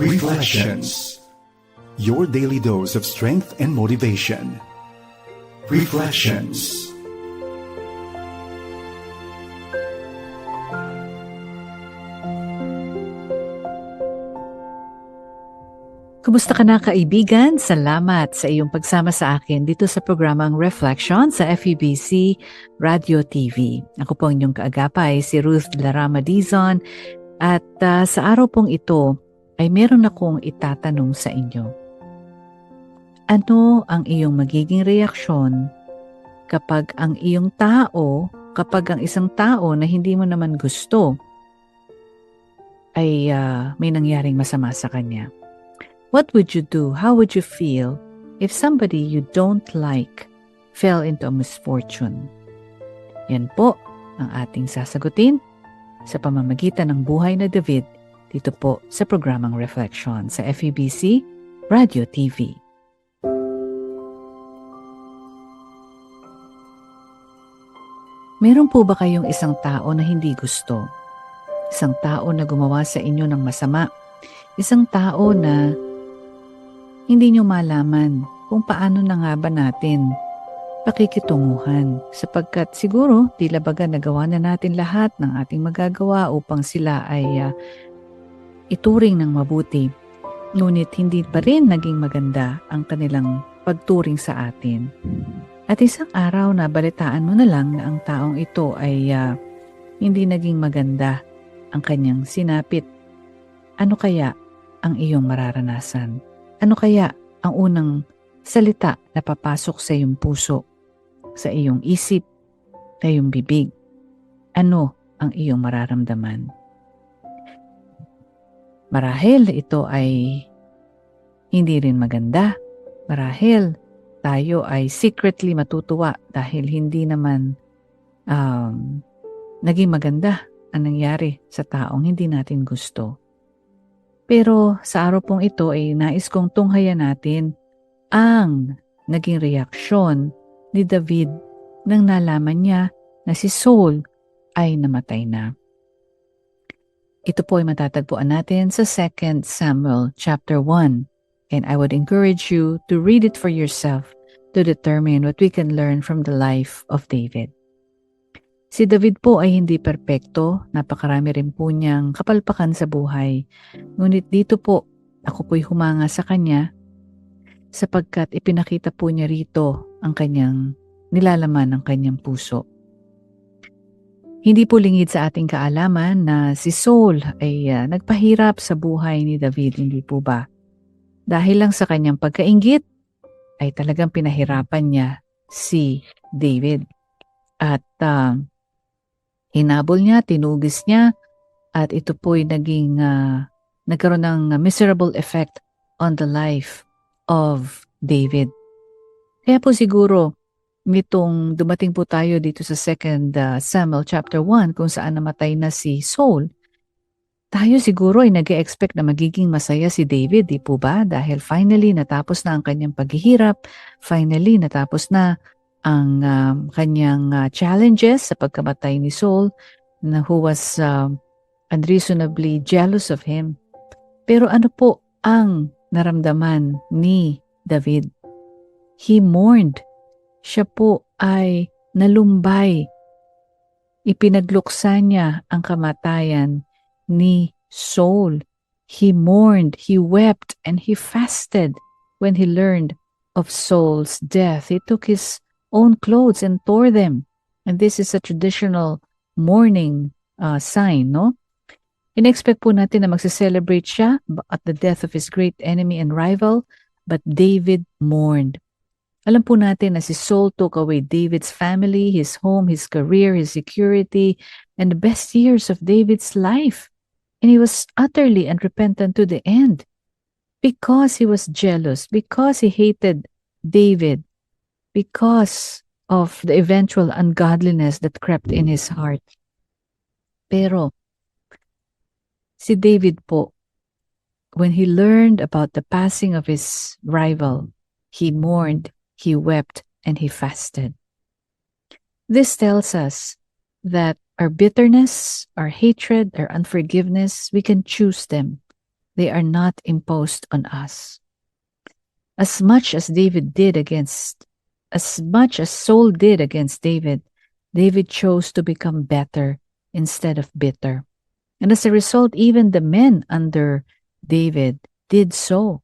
Reflections. Your daily dose of strength and motivation. Reflections. Kumusta ka na kaibigan? Salamat sa iyong pagsama sa akin dito sa programang Reflection sa FEBC Radio TV. Ako po ang inyong kaagapay, si Ruth Larama Dizon. At uh, sa araw pong ito ay meron akong itatanong sa inyo. Ano ang iyong magiging reaksyon kapag ang iyong tao, kapag ang isang tao na hindi mo naman gusto ay uh, may nangyaring masama sa kanya? What would you do? How would you feel if somebody you don't like fell into a misfortune? Yan po ang ating sasagutin sa pamamagitan ng buhay na David dito po sa programang Reflection sa FEBC Radio TV. Meron po ba kayong isang tao na hindi gusto? Isang tao na gumawa sa inyo ng masama? Isang tao na hindi nyo malaman kung paano na nga ba natin pakikitunguhan sapagkat siguro tila baga nagawa na natin lahat ng ating magagawa upang sila ay uh, ituring ng mabuti. Ngunit hindi pa rin naging maganda ang kanilang pagturing sa atin. At isang araw na balitaan mo na lang na ang taong ito ay uh, hindi naging maganda ang kanyang sinapit. Ano kaya ang iyong mararanasan? Ano kaya ang unang salita na papasok sa iyong puso, sa iyong isip, sa iyong bibig? Ano ang iyong mararamdaman? Marahil ito ay hindi rin maganda. Marahil tayo ay secretly matutuwa dahil hindi naman um, naging maganda ang nangyari sa taong hindi natin gusto. Pero sa araw pong ito ay nais kong tunghayan natin ang naging reaksyon ni David nang nalaman niya na si Saul ay namatay na. Ito po ay matatagpuan natin sa 2 Samuel chapter 1 and I would encourage you to read it for yourself to determine what we can learn from the life of David. Si David po ay hindi perpekto, napakarami rin po niyang kapalpakan sa buhay. Ngunit dito po, ako po'y humanga sa kanya sapagkat ipinakita po niya rito ang kanyang nilalaman ng kanyang puso. Hindi po lingid sa ating kaalaman na si Saul ay uh, nagpahirap sa buhay ni David, hindi po ba? Dahil lang sa kanyang pagkaingit, ay talagang pinahirapan niya si David. At uh, Hinabol niya, tinugis niya, at ito po'y naging, uh, nagkaroon ng miserable effect on the life of David. Kaya po siguro, nitong dumating po tayo dito sa 2 uh, Samuel chapter 1 kung saan namatay na si Saul, tayo siguro ay nag expect na magiging masaya si David, di po ba? Dahil finally natapos na ang kanyang paghihirap, finally natapos na ang uh, kanyang uh, challenges sa pagkamatay ni Saul na who was uh, unreasonably jealous of him. Pero ano po ang naramdaman ni David? He mourned. Siya po ay nalumbay. Ipinagluksa niya ang kamatayan ni Saul. He mourned, he wept, and he fasted when he learned of Saul's death. He took his own clothes and tore them. And this is a traditional mourning uh, sign, no? In-expect po natin na magse-celebrate siya at the death of his great enemy and rival, but David mourned. Alam po natin na si Saul took away David's family, his home, his career, his security, and the best years of David's life. And he was utterly unrepentant to the end because he was jealous, because he hated David, because of the eventual ungodliness that crept in his heart. Pero, si David po, when he learned about the passing of his rival, he mourned, he wept, and he fasted. This tells us that our bitterness, our hatred, our unforgiveness, we can choose them. They are not imposed on us. As much as David did against, as much as Saul did against David, David chose to become better instead of bitter. And as a result, even the men under David did so.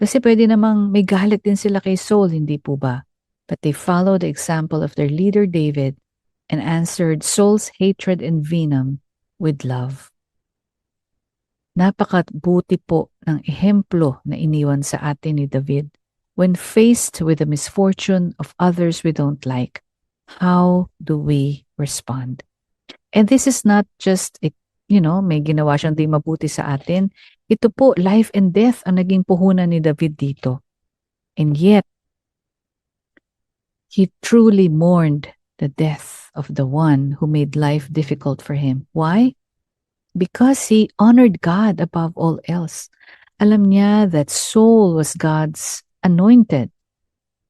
Kasi pwede namang may galit din sila kay Saul, hindi po ba? But they followed the example of their leader David and answered Saul's hatred and venom with love. Napakabuti po ng ehemplo na iniwan sa atin ni David when faced with the misfortune of others we don't like. How do we respond? And this is not just, a, you know, may ginawa siyang di mabuti sa atin. Ito po, life and death ang naging puhunan ni David dito. And yet, he truly mourned the death of the one who made life difficult for him. Why? Because he honored God above all else. Alam niya that Saul was God's anointed.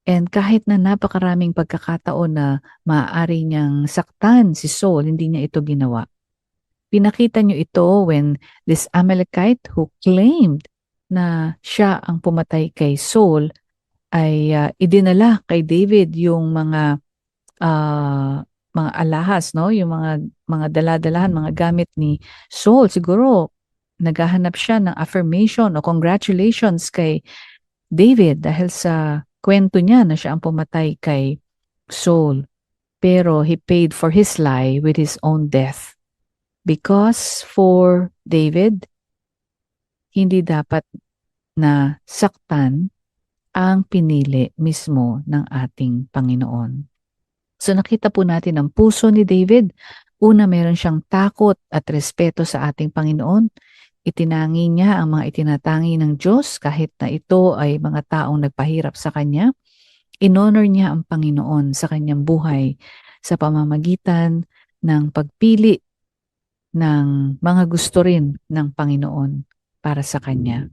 And kahit na napakaraming pagkakataon na maaari niyang saktan si Saul, hindi niya ito ginawa. Pinakita niyo ito when this Amalekite who claimed na siya ang pumatay kay Saul ay uh, idinala kay David yung mga uh, mga alahas, no? Yung mga mga daladalahan, mga gamit ni Saul. Siguro naghahanap siya ng affirmation o congratulations kay David dahil sa kwento niya na siya ang pumatay kay Saul. Pero he paid for his lie with his own death. Because for David, hindi dapat na saktan ang pinili mismo ng ating Panginoon. So nakita po natin ang puso ni David. Una, meron siyang takot at respeto sa ating Panginoon. Itinangi niya ang mga itinatangi ng Diyos kahit na ito ay mga taong nagpahirap sa kanya. Inonor niya ang Panginoon sa kanyang buhay sa pamamagitan ng pagpili ng mga gusto rin ng Panginoon para sa kanya.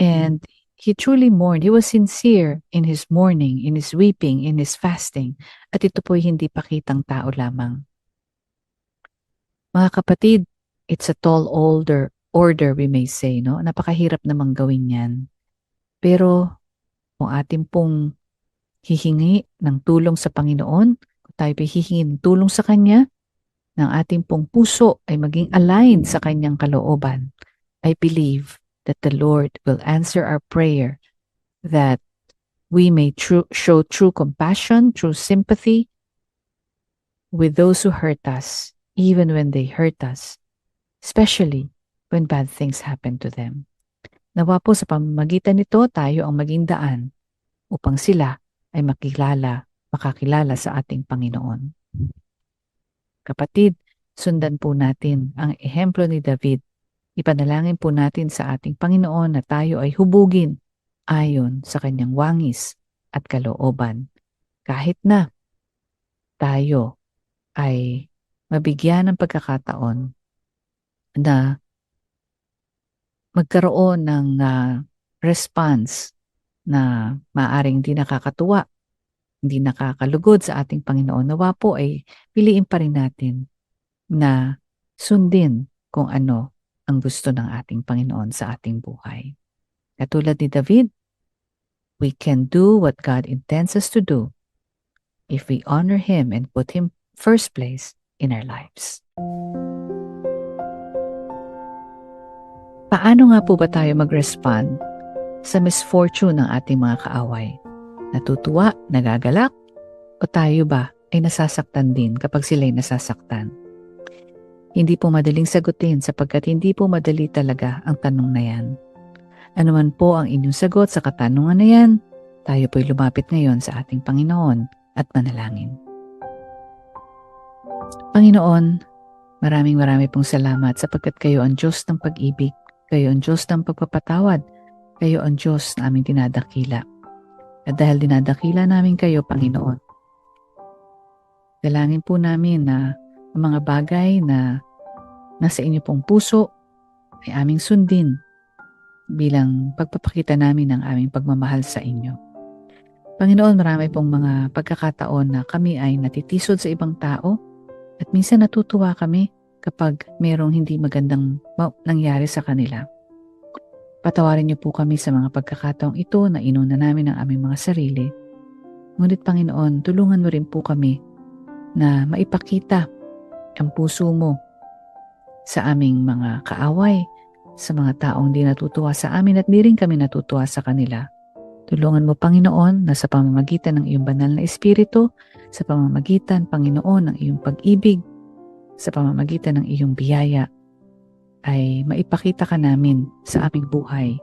And he truly mourned. He was sincere in his mourning, in his weeping, in his fasting. At ito po'y hindi pakitang tao lamang. Mga kapatid, it's a tall order, order we may say, no? Napakahirap namang gawin yan. Pero kung atin pong hihingi ng tulong sa Panginoon, kung tayo hihingi ng tulong sa Kanya, ng ating pong puso ay maging aligned sa Kanyang kalooban, I believe that the Lord will answer our prayer that we may true, show true compassion, true sympathy with those who hurt us, even when they hurt us, especially when bad things happen to them. Nawa po sa pamamagitan nito, tayo ang maging daan upang sila ay makilala, makakilala sa ating Panginoon. Kapatid, sundan po natin ang ehemplo ni David Ipanalangin po natin sa ating Panginoon na tayo ay hubugin ayon sa kanyang wangis at kalooban. Kahit na tayo ay mabigyan ng pagkakataon na magkaroon ng uh, response na maaring hindi nakakatuwa, hindi nakakalugod sa ating Panginoon. Nawa po ay piliin pa rin natin na sundin kung ano ang gusto ng ating Panginoon sa ating buhay. Katulad ni David, we can do what God intends us to do if we honor Him and put Him first place in our lives. Paano nga po ba tayo mag-respond sa misfortune ng ating mga kaaway? Natutuwa, nagagalak, o tayo ba ay nasasaktan din kapag sila'y nasasaktan? Hindi po madaling sagutin sapagkat hindi po madali talaga ang tanong na yan. Ano man po ang inyong sagot sa katanungan na yan, tayo po'y lumapit ngayon sa ating Panginoon at manalangin. Panginoon, maraming marami pong salamat sapagkat kayo ang Diyos ng pag-ibig, kayo ang Diyos ng pagpapatawad, kayo ang Diyos na aming dinadakila. At dahil dinadakila namin kayo, Panginoon, dalangin po namin na ang mga bagay na nasa inyo pong puso ay aming sundin bilang pagpapakita namin ng aming pagmamahal sa inyo. Panginoon, marami pong mga pagkakataon na kami ay natitisod sa ibang tao at minsan natutuwa kami kapag merong hindi magandang nangyari sa kanila. Patawarin niyo po kami sa mga pagkakataong ito na inuna namin ang aming mga sarili. Ngunit Panginoon, tulungan mo rin po kami na maipakita ang puso mo sa aming mga kaaway, sa mga taong di natutuwa sa amin at di rin kami natutuwa sa kanila. Tulungan mo, Panginoon, na sa pamamagitan ng iyong banal na Espiritu, sa pamamagitan, Panginoon, ng iyong pag-ibig, sa pamamagitan ng iyong biyaya, ay maipakita ka namin sa aming buhay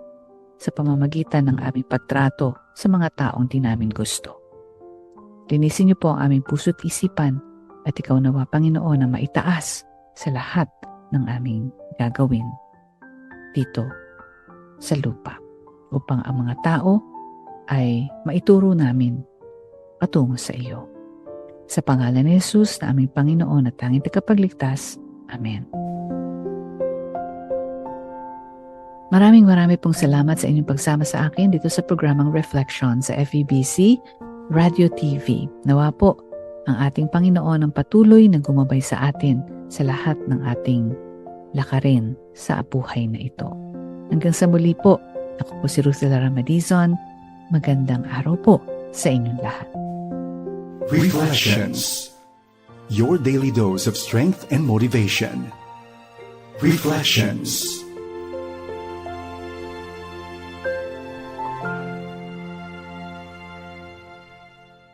sa pamamagitan ng aming pagtrato sa mga taong di namin gusto. Linisin niyo po ang aming puso't isipan at ikaw nawa, Panginoon, na maitaas sa lahat ng aming gagawin dito sa lupa upang ang mga tao ay maituro namin patungo sa iyo. Sa pangalan ni Jesus na aming Panginoon at tanging tagapagligtas. Amen. Maraming marami pong salamat sa inyong pagsama sa akin dito sa programang Reflection sa FEBC Radio TV. Nawa po ang ating Panginoon ang patuloy na gumabay sa atin sa lahat ng ating lakarin sa abuhay na ito. Hanggang sa muli po, ako po si Rosela Ramadizon. Magandang araw po sa inyong lahat. Reflections. Your daily dose of strength and motivation. Reflections.